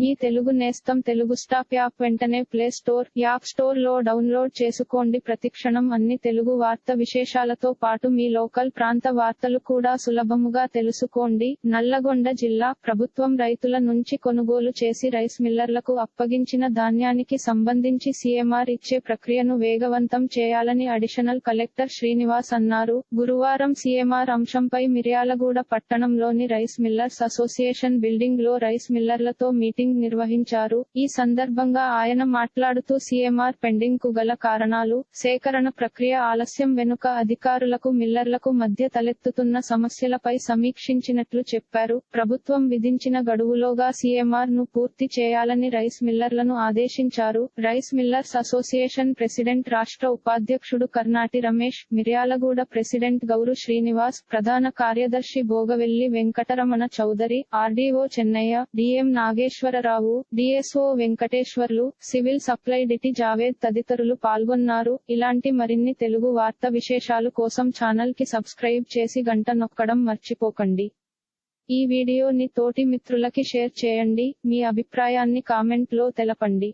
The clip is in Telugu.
మీ తెలుగు నేస్తం తెలుగు స్టాప్ యాప్ వెంటనే ప్లే స్టోర్ యాప్ స్టోర్లో డౌన్లోడ్ చేసుకోండి. ప్రతిక్షణం అన్ని తెలుగు వార్త విశేషాలతో పాటు మీ లోకల్ ప్రాంత వార్తలు కూడా సులభముగా తెలుసుకోండి. నల్లగొండ జిల్లా ప్రభుత్వం రైతుల నుంచి కొనుగోలు చేసి రైస్ మిల్లర్లకు అప్పగించిన ధాన్యానికి సంబంధించి సీఎంఆర్ ఇచ్చే ప్రక్రియను వేగవంతం చేయాలని అడిషనల్ కలెక్టర్ శ్రీనివాస్ అన్నారు. గురువారం సీఎంఆర్ అంశంపై మిర్యాలగూడ పట్టణంలోని రైస్ మిల్లర్స్ అసోసియేషన్ బిల్డింగ్లో రైస్ మిల్లర్లతో మీటింగ్ నిర్వహించారు. ఈ సందర్భంగా ఆయన మాట్లాడుతూ సీఎంఆర్ పెండింగ్కు గల కారణాలు సేకరణ ప్రక్రియ ఆలస్యం వెనుక అధికారులకు మిల్లర్లకు మధ్య తలెత్తుతున్న సమస్యలపై సమీక్షించినట్లు చెప్పారు. ప్రభుత్వం విధించిన గడువులోగా సీఎంఆర్ను పూర్తి చేయాలని రైస్ మిల్లర్లను ఆదేశించారు. రైస్ మిల్లర్స్ అసోసియేషన్ ప్రెసిడెంట్ రాష్ట్ర ఉపాధ్యక్షుడు కర్నాటి రమేష్ మిర్యాలగూడ ప్రెసిడెంట్ గౌరు శ్రీనివాస్ ప్రధాన కార్యదర్శి Bhogavelli Venkataramana Chowdary RDO Chennaiah DM Nageswara Nageswararao DSO Venkateswarlu civil supply DT Javed తదితరులు పాల్గొన్నారు. ఇలాంటి మరిన్ని తెలుగు వార్త విశేషాలు కోసం ఛానల్కి సబ్స్క్రైబ్ చేసి గంట నొక్కడం మర్చిపోకండి. ఈ వీడియోని తోటి మిత్రులకి షేర్ చేయండి. మీ అభిప్రాయాన్ని కామెంట్లో తెలపండి.